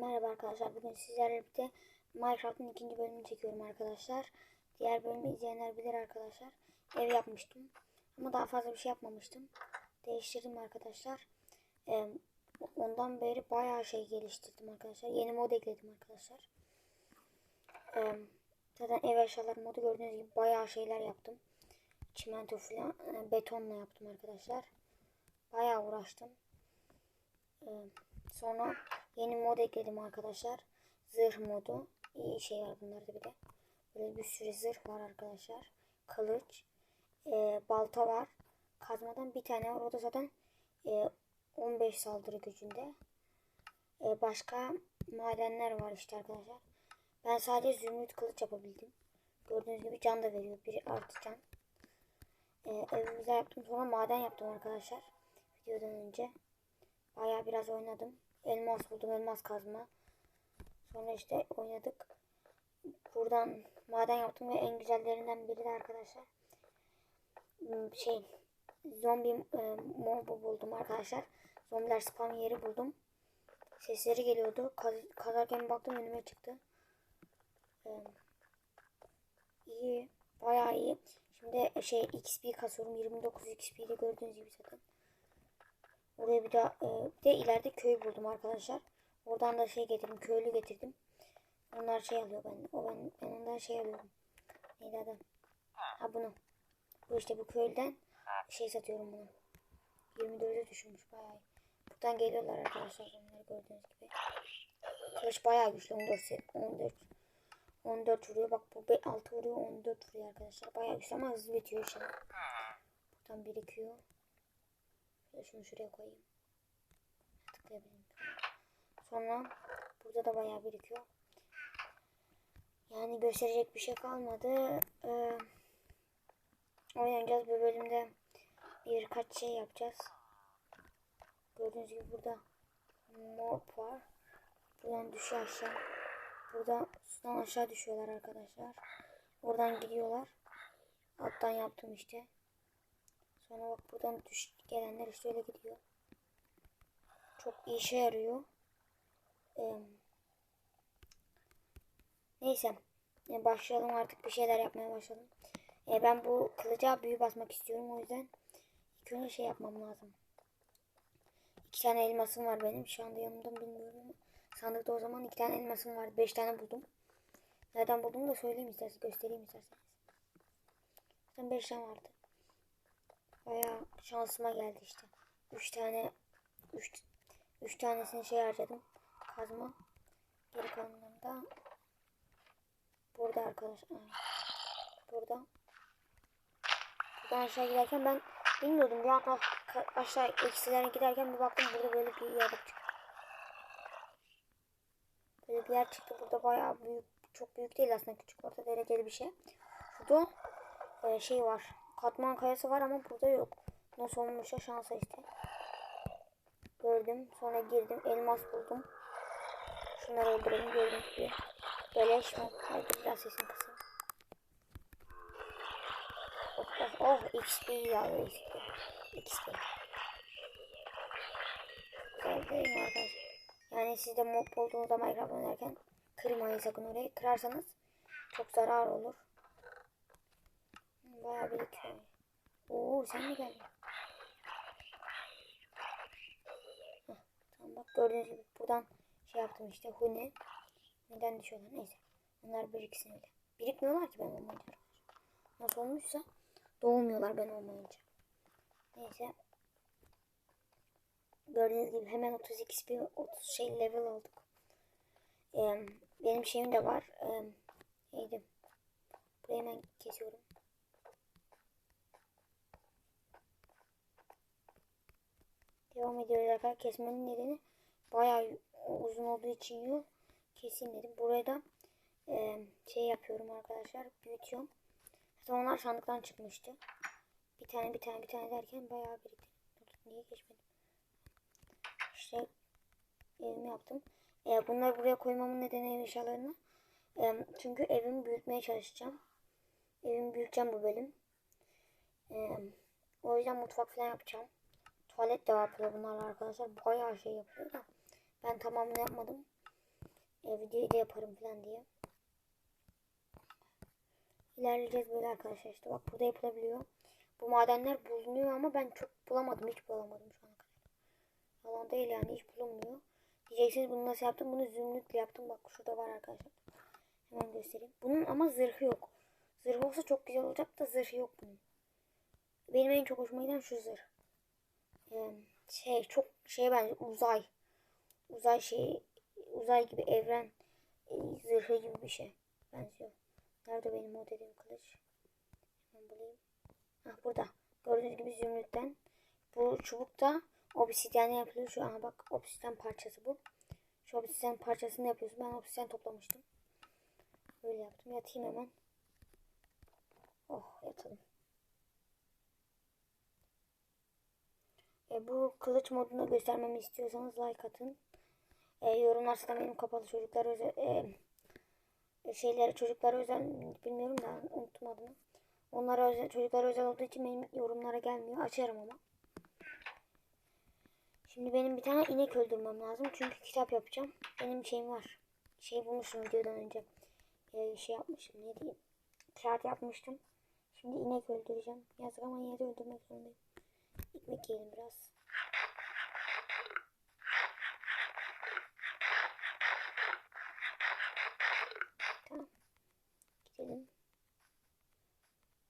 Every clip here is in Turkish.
Merhaba arkadaşlar. Bugün sizlerle birlikte Minecraft'ın ikinci bölümünü çekiyorum arkadaşlar. Diğer bölümü izleyenler bilir arkadaşlar. Ev yapmıştım. Ama daha fazla bir şey yapmamıştım. Değiştirdim arkadaşlar. Ondan beri bayağı şey geliştirdim arkadaşlar. Yeni mod ekledim arkadaşlar. Zaten ev eşyaları modu gördüğünüz gibi bayağı şeyler yaptım. Çimento falan, e, betonla yaptım arkadaşlar. Bayağı uğraştım. Sonra yeni mod ekledim arkadaşlar. Zırh modu. İyi şey var bunlarda bir de. Böyle bir sürü zırh var arkadaşlar. Kılıç. e, balta var. Kazmadan bir tane var. O da zaten e, 15 saldırı gücünde. E, başka madenler var işte arkadaşlar. Ben sadece zümrüt kılıç yapabildim. Gördüğünüz gibi can da veriyor. Bir artı can. E, evimizde yaptım. Sonra maden yaptım arkadaşlar. Videodan önce. Bayağı biraz oynadım. Elmas buldum. Elmas kazma. Sonra işte oynadık. Buradan maden yaptım ve en güzellerinden biri de arkadaşlar. hmm, Şey zombi e, mobu buldum arkadaşlar. Zombiler spam yeri buldum. Sesleri geliyordu. Kaz, kazarken baktım önüme çıktı. Ee, iyi. Bayağı iyi. Şimdi şey XP kasıyorum. 29 XP'de gördüğünüz gibi zaten. Oraya bir daha e, bir de ileride köy buldum arkadaşlar. Oradan da şey getirdim. Köylü getirdim. Onlar şey alıyor ben. O ben, ben ondan şey alıyorum. Neydi adı? Ha bunu. Bu işte bu köyden şey satıyorum bunu. 24'e düşürmüş bayağı. Buradan geliyorlar arkadaşlar. Onları gördüğünüz gibi. Kılıç bayağı güçlü. 14 se- 14 14 vuruyor. Bak bu 6 vuruyor. 14 vuruyor arkadaşlar. Bayağı güçlü ama hızlı bitiyor şimdi. Buradan birikiyor. Şunu şuraya koyayım. Tıklayabilirim. Sonra burada da bayağı birikiyor. Yani gösterecek bir şey kalmadı. Ee, oynayacağız bu bölümde birkaç şey yapacağız. Gördüğünüz gibi burada mob var. Buradan düşüyor aşağı. Burada sudan aşağı düşüyorlar arkadaşlar. Oradan gidiyorlar. Alttan yaptım işte. Sonra bak buradan düş gelenler işte öyle gidiyor. Çok işe yarıyor. Ee, neyse. Ee, başlayalım artık bir şeyler yapmaya başladım. Ee, ben bu kılıca büyü basmak istiyorum o yüzden ilk önce şey yapmam lazım. İki tane elmasım var benim. Şu anda yanımda bilmiyorum sandıkta o zaman iki tane elmasım var. Beş tane buldum. Nereden buldum da söyleyeyim isterseniz. Göstereyim isterseniz. Zaten beş tane vardı. Bayağı şansıma geldi işte. Üç tane üç, üç tanesini şey harcadım. Kazma. Geri kalanını da burada arkadaşlar. Burada. Buradan aşağı giderken ben bilmiyordum. Bir anda aşağı eksilerine giderken bir baktım burada böyle bir yer çıktı. Böyle bir yer çıktı. Burada bayağı büyük. Çok büyük değil aslında. Küçük orta dereceli bir şey. Şurada e, şey var. Katman kayası var ama burada yok. Nasıl olmuşsa şansa işte. Gördüm. Sonra girdim. Elmas buldum. Şunları öldürelim. Gördüğünüz gibi. Beleş mi? Hadi biraz sesini kısayım. Oh oh oh XP ya XP. XP. Güzel arkadaşlar? Yani siz de mob olduğunuzda Minecraft oynarken kırmayın sakın orayı. Kırarsanız çok zarar olur. Bayağı birikiyor. Oo sen mi geldin? Tamam bak gördüğünüz gibi buradan şey yaptım işte hune. Neden düşüyorlar neyse. Onlar biriksin öyle. Birikmiyorlar ki ben olmayınca. Nasıl olmuşsa doğmuyorlar ben olmayınca. Neyse. Gördüğünüz gibi hemen 30 XP 30 şey level olduk. Ee, benim şeyim de var. Ee, neydi? Burayı hemen kesiyorum. Devam ediyoruz arkadaşlar. Kesmenin nedeni bayağı uzun olduğu için yol keseyim dedim. Buraya da e, şey yapıyorum arkadaşlar. Büyütüyorum. Zaten onlar sandıktan çıkmıştı. Bir tane bir tane bir tane derken bayağı birikti. Niye geçmedim? İşte evimi yaptım. E, bunları buraya koymamın nedeni ev eşyalarını. E, çünkü evimi büyütmeye çalışacağım. Evimi büyüteceğim bu bölüm. E, o yüzden mutfak falan yapacağım. Tuvalet de yapıyor bunlarla arkadaşlar. Bayağı şey yapıyor da. Ben tamamını yapmadım. E, videoyu da yaparım falan diye. İlerleyeceğiz böyle arkadaşlar işte bak burada yapılabiliyor. Bu madenler bulunuyor ama ben çok bulamadım hiç bulamadım şu ana kadar. Yalan değil yani hiç bulunmuyor. Diyeceksiniz bunu nasıl yaptım? Bunu zümrütle yaptım. Bak şurada var arkadaşlar. Hemen göstereyim. Bunun ama zırhı yok. Zırh olsa çok güzel olacak da zırhı yok bunun. Benim en çok hoşuma giden şu zırh. Ee, şey çok şeye benziyor. Uzay. Uzay şey uzay gibi evren e, zırhı gibi bir şey benziyor. Nerede benim o dediğim kılıç? Hemen bulayım. Ah burada. Gördüğünüz gibi zümrütten. Bu çubuk da obsidyen yapılıyor. Şu an bak obsidyen parçası bu. Şu obsidyen parçasını yapıyorsun. Ben obsidyen toplamıştım. Böyle yaptım. Yatayım hemen. Oh yatalım. E, bu kılıç modunu göstermemi istiyorsanız like atın. E, yorumlarsa da benim kapalı çocuklar özel e, e, şeyleri çocuklara özel bilmiyorum da unuttum adını. Onlara özel çocuklara özel olduğu için benim yorumlara gelmiyor. Açarım ama. Şimdi benim bir tane inek öldürmem lazım. Çünkü kitap yapacağım. Benim şeyim var. Şey bulmuşum videodan önce. Ee, şey yapmışım. Ne diyeyim. Kağıt yapmıştım. Şimdi inek öldüreceğim. Yazık ama yine öldürmek zorundayım. Ekmek yiyelim biraz. Tamam. Gidelim.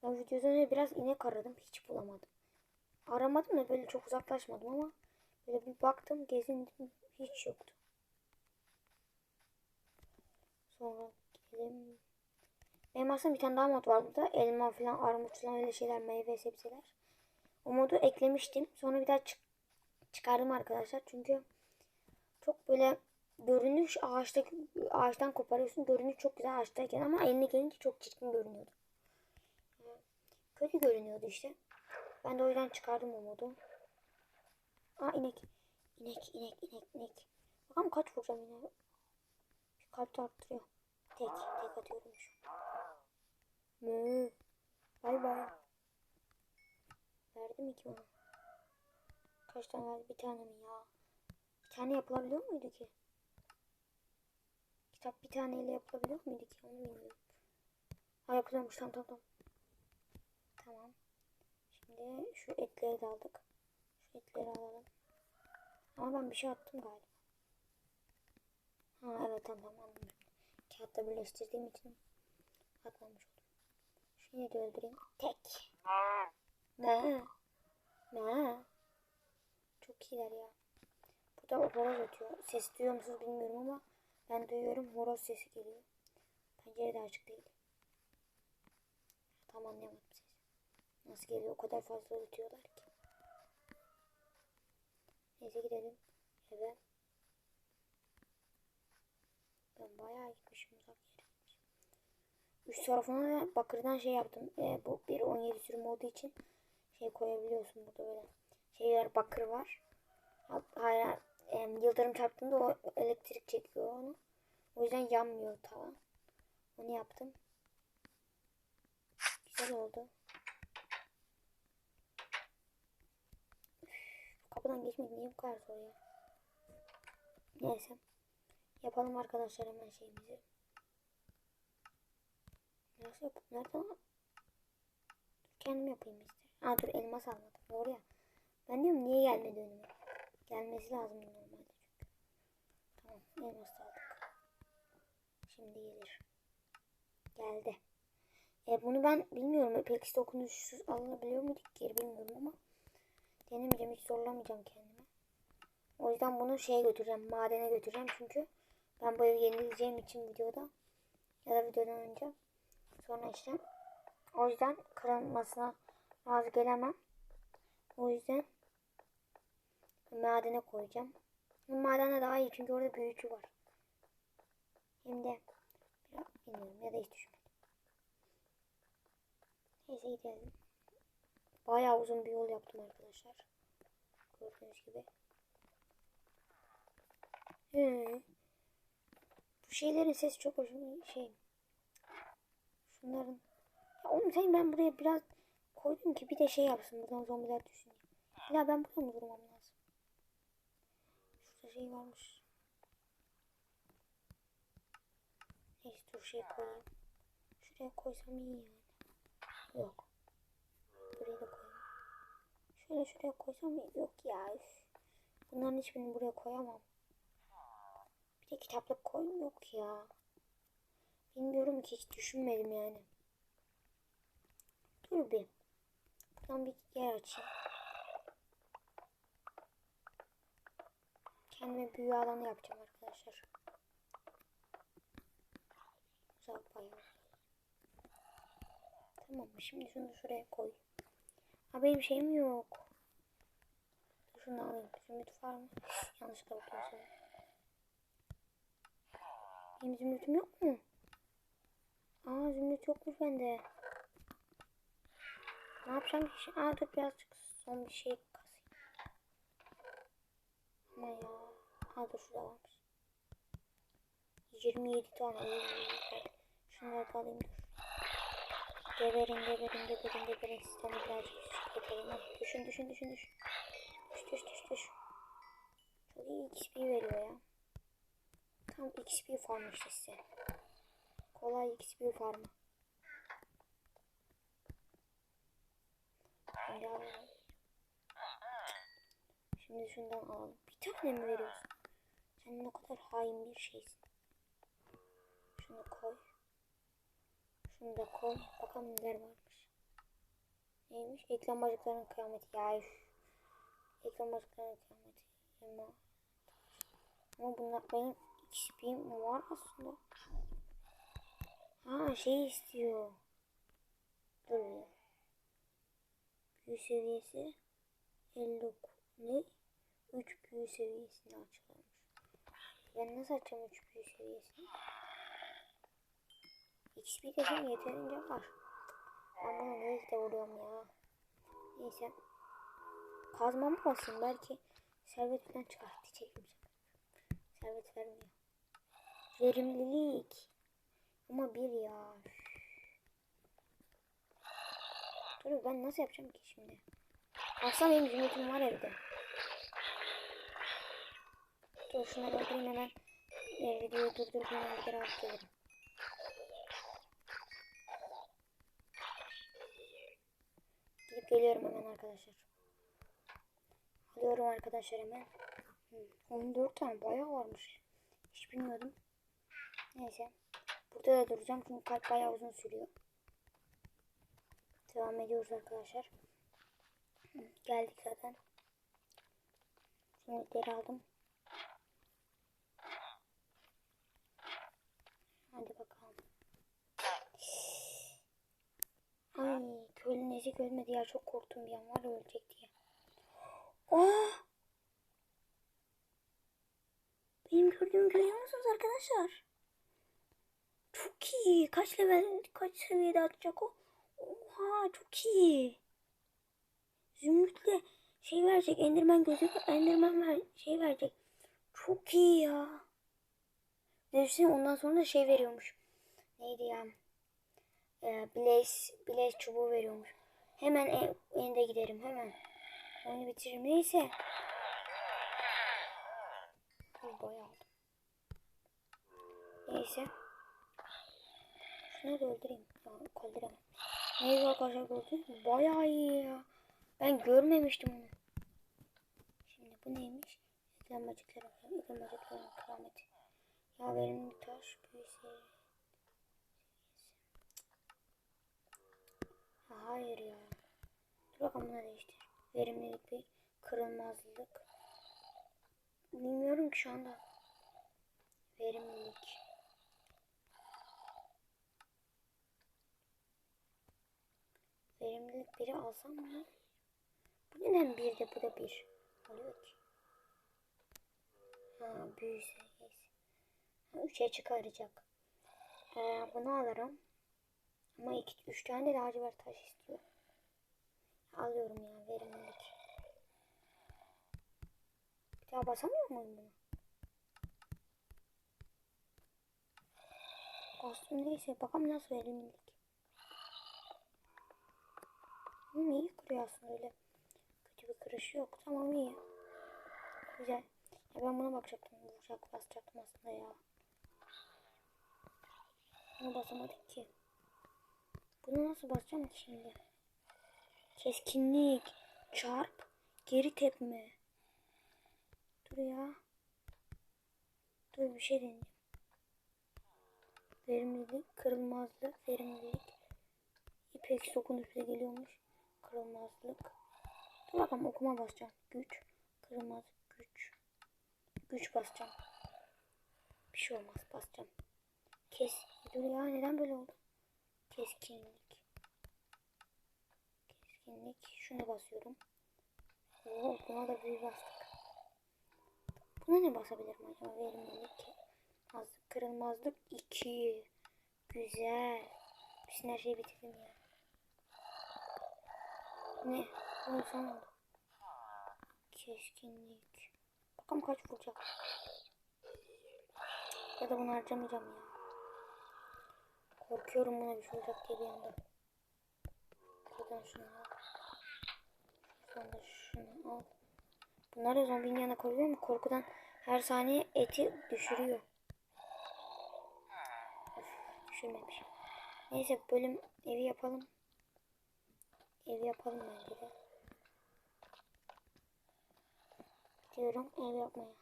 Ben videodan biraz inek aradım. Hiç bulamadım. Aramadım da böyle çok uzaklaşmadım ama böyle bir baktım gezindim hiç yoktu. Sonra gidelim. Benim aslında bir tane daha mod var burada. Elma falan, armut falan öyle şeyler, meyve, sebzeler. O modu eklemiştim. Sonra bir daha çık çıkardım arkadaşlar. Çünkü çok böyle görünüş ağaçta ağaçtan koparıyorsun. Görünüş çok güzel ağaçtayken ama eline gelince çok çirkin görünüyordu. Kötü görünüyordu işte. Ben de o yüzden çıkardım o modu. Aa inek. İnek, inek, inek, inek. Bakalım kaç vuracağım yine. Bir kalp arttırıyor. Tek, tek atıyorum şu. Mö. Bay bay. Verdi mi ki bana? Kaç tane verdi? Bir tane mi ya? Bir tane yapılabiliyor muydu ki? Kitap bir taneyle yapılabiliyor muydu ki? Onu bilmiyorum. Ha yapılıyormuş. Tamam tamam tamam. Şimdi şu etleri de aldık. Şu etleri alalım. Ama ben bir şey attım galiba. Ha evet tamam anladım. Kağıtta birleştirdiğim için atmamış oldum. Şunu da öldüreyim. Tek. Ne? Ne? Çok iyiler ya. Burada horoz ötüyor. Ses duyuyor musunuz bilmiyorum ama ben duyuyorum. Horoz sesi geliyor. Pencere de açık değil. Tam anlayamadım sesi. Nasıl geliyor? O kadar fazla ötüyorlar ki. Neyse gidelim eve. Ben bayağı gitmişim uzak yere. Üst tarafına da bakırdan şey yaptım. E, bu 1.17 sürüm olduğu için şey koyabiliyorsun burada böyle. Şeyler bakır var. Hayır, e, yıldırım çarptığında o elektrik çekiyor onu. O yüzden yanmıyor tava. Onu yaptım. Güzel oldu. Kapıdan geçmek niye bu kadar zor ya? Neyse. Yapalım arkadaşlar hemen şeyimizi. Nasıl yap? Nereden? Kendim yapayım istedim. Aa dur elmas almadım. Doğru ya. Ben diyorum niye gelmedi önüme? Gelmesi lazım normalde çünkü. Tamam elmas aldık. Şimdi gelir. Geldi. E bunu ben bilmiyorum. Apex'te okunuşsuz alınabiliyor muyduk geri bilmiyorum ama denemeyeceğim. Hiç zorlamayacağım kendime. O yüzden bunu şeye götüreceğim. Madene götüreceğim çünkü ben bu evi yenileceğim için videoda ya da videodan önce sonra işte o yüzden kırılmasına razı gelemem. O yüzden madene koyacağım. Madene daha iyi çünkü orada büyücü var. Hem de bilmiyorum ya da hiç düşünmedim. Neyse gidelim. Bayağı uzun bir yol yaptım arkadaşlar. Gördüğünüz gibi. Hı. Bu şeylerin sesi çok hoşuma şey. Şunların. Ya oğlum sen ben buraya biraz koydum ki bir de şey yapsın buradan zombiler düşün. Ya ben burada mı durmam lazım? Şurada şey varmış. şey koyayım. Şuraya koysam iyi yani. Yok. Buraya da koyayım. Şöyle şuraya koysam iyi. Yok ya. Üf. Bunların hiçbirini buraya koyamam. Bir de kitaplık koyayım yok ya. Bilmiyorum ki hiç düşünmedim yani. Dur bir. Buradan bir yer açayım. Kendime büyü alanı yapacağım arkadaşlar. Uzak bayağı. Tamam? Şimdi şunu şuraya koy. Ha benim şeyim yok. Şunu alayım. Zümrüt var mı? Yanlışlıkla bakıyorsun. Benim zümrütüm yok mu? Aa zümrüt yokmuş bende. Ne yapacağım şimdi? Dur birazcık son bir şey kasayım. Ama ya. Aa dur şurada varmış. 27 tane. Şunları da alayım. Geberin geberin geberin geberin. Sistemi birazcık. Hadi düşün düşün düşün düşün. Düş düş düş düş. Çok iyi XP veriyor ya. Tam XP farm işte size. Kolay XP farmı. Şimdi şundan alalım. Bir tane mi veriyorsun? Sen ne kadar hain bir şeysin. Şunu koy. Şunu da koy. Bakalım neler varmış. Neymiş? Ekran bacaklarının kıyameti. Ya. Ekran bacaklarının kıyameti. Ama, ama bunlar benim XP'm var aslında. Ha şey istiyor. Dur bir. Büyü seviyesi 59 ne? 3 büyü seviyesinde açılmış. Ben nasıl açacağım 3 büyü seviyesini? XP desem yeterince var. Bunu nereye de vuruyorum ya. Neyse. Kazmamı basayım belki servet falan çıkar. Çekeyim Servet vermiyor. Verimlilik. Ama bir ya. Dur ben nasıl yapacağım ki şimdi? Aslında benim zümrütüm var evde. Dur şunları öldüreyim hemen. E, videoyu durdurup hemen bir alıp gelirim. Gidip geliyorum hemen arkadaşlar. Alıyorum arkadaşlar hemen. Hı, 14 tane bayağı varmış. Hiç bilmiyordum. Neyse. Burada da duracağım çünkü kalp bayağı uzun sürüyor. Devam ediyoruz arkadaşlar. Geldik zaten. Simitleri aldım. Hadi bakalım. Ay köylü nezik ölmedi ya çok korktum bir an var ölecek diye. Aa! Benim gördüğümü görüyor musunuz arkadaşlar? Çok iyi. Kaç level, kaç seviyede atacak o? Oha çok iyi. Zümrütle şey verecek. Enderman gözü, Enderman ver, şey verecek. Çok iyi ya. Düşünsene ondan sonra da şey veriyormuş. Neydi ya? Ee, Blaze, Blaze çubuğu veriyormuş. Hemen en, ende giderim hemen. Onu bitiririm. Neyse. Bayağı. Neyse. Şunu da öldüreyim. Ya, öldüremem. Neyse arkadaşlar gördünüz mü? Bayağı iyi ya. Ben görmemiştim onu. Şimdi bu neymiş? Eklemacıklar. Eklemacıkların kırameti. Ya verimli taş büyüsü. Ya hayır ya. Dur bakalım buna değiştir. Verimlilik bir kırılmazlık. Bilmiyorum ki şu anda. Verimlilik. Verimlilik biri alsam mı? Bu neden bir de bu da bir oluyor ki? Ha büyü seviyesi. Ha, üçe çıkaracak. Ee, bunu alırım. Ama iki, üç tane de lacivert taş istiyor. Alıyorum ya verimlilik. Bir daha basamıyor muyum bunu? Aslında neyse bakalım nasıl verimlilik. Hı, iyi kırıyor aslında öyle. Kötü bir kırışı yok. Tamam iyi. Güzel. Ya ben buna bakacaktım. Vuracak basacaktım aslında ya. Bunu basamadık ki. Bunu nasıl basacağım ki şimdi? Keskinlik. Çarp. Geri tepme. Dur ya. Dur bir şey deneyeceğim. Verimlilik, kırılmazlık, verimlilik. İpek dokunuş bile geliyormuş. Kırılmazlık. Dur bakalım okuma basacağım. Güç, kırılmaz, güç. Güç basacağım. Bir şey olmaz basacağım. Kes. Dur ya neden böyle oldu? Keskinlik. Keskinlik. Şunu basıyorum. Oo, buna da büyü bastık. Buna ne basabilirim acaba? Verimlilik. Az kırılmazlık 2. Güzel. Bütün her şeyi bitirdim ya. Ne? Ne son oldu? Keskinlik. Bakalım kaç vuracak. Ya da bunu harcamayacağım ya. Korkuyorum buna bir şey olacak diye bir anda. Buradan şunu al. Da şunu al. Bunlar da zombinin yanına koyuyor mu? Korkudan her saniye eti düşürüyor. Öf, düşürmemiş. Neyse bölüm evi yapalım. Evi yapalım bence de. Diyorum ev yapmaya.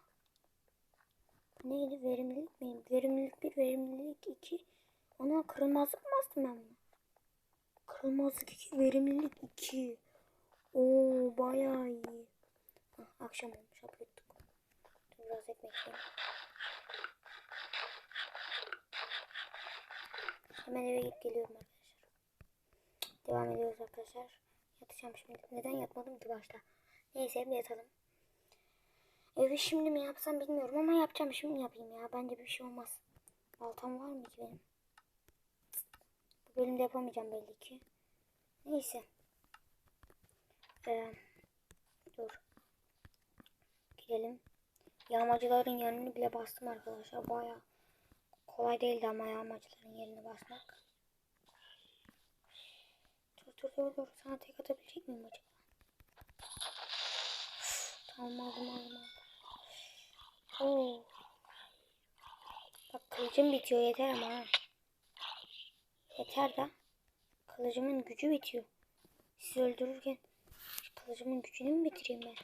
Neydi? Verimlilik mi? Verimlilik 1, verimlilik 2. Ona kırılmazlık mı bastım ben bunu? Kırılmazlık 2, verimlilik 2. Oo bayağı iyi. Hah, akşam olmuş yapıyorduk. Biraz ekmek. Hemen eve gidip geliyorum arkadaşlar. Devam ediyoruz arkadaşlar. Yatacağım şimdi. Neden yatmadım ki başta? Neyse bir yatalım. Evi şimdi mi yapsam bilmiyorum ama yapacağım şimdi yapayım ya. Bence bir şey olmaz. Baltam var mı ki benim? Bu bölümde yapamayacağım belli ki. Neyse. Ee, dur. Gidelim. Yağmacıların yerini bile bastım arkadaşlar. Baya kolay değildi ama yağmacıların yerini basmak. Dur dur. Sana tek atabilecek miyim acaba? Tamam aldım aldım aldım. Oo. Bak kılıcım bitiyor yeter ama ha. Yeter da. Kılıcımın gücü bitiyor. Sizi öldürürken kılıcımın gücünü mü bitireyim ben?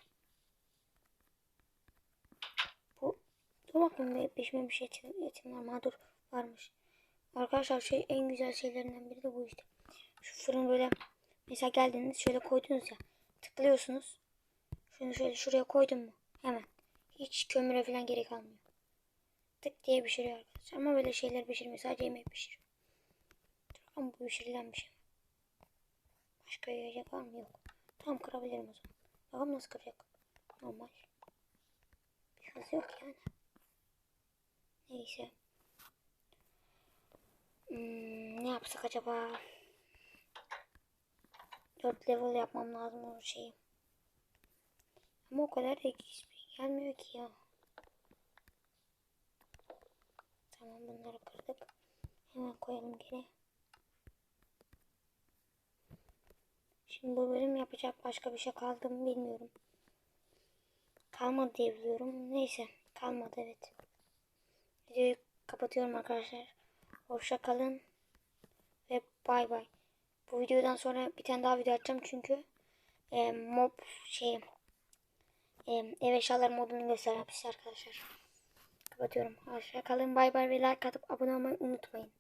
Bu dur bakayım bir pişmemiş şey etim, etim var mı? Ha, dur varmış. Arkadaşlar şey en güzel şeylerinden biri de bu işte. Şu fırın böyle mesela geldiniz şöyle koydunuz ya tıklıyorsunuz. Şunu şöyle şuraya koydum mu? Hemen. Hiç kömüre falan gerek kalmıyor. Tık diye pişiriyor arkadaşlar. Ama böyle şeyler pişirmiyor. Sadece yemek pişiriyor. Ama bu pişirilen bir şey. Başka yiyecek var mı? Yok. Tamam kırabilirim o zaman. Bakalım nasıl kıracak. Normal. Bir hız yok yani. Neyse. Hmm, ne yapsak acaba? 4 level yapmam lazım o şeyi. Ama o kadar da XP gelmiyor ki ya. Tamam bunları kırdık. Hemen koyalım geri. Şimdi bu bölüm yapacak başka bir şey kaldı mı bilmiyorum. Kalmadı diye biliyorum. Neyse kalmadı evet. Videoyu kapatıyorum arkadaşlar. Hoşça kalın. Ve bay bay. Bu videodan sonra bir tane daha video atacağım çünkü e, mob şey e, ev eşyaları modunu göstermişler arkadaşlar. Kapatıyorum. Hoşça kalın. Bay bay ve like atıp abone olmayı unutmayın.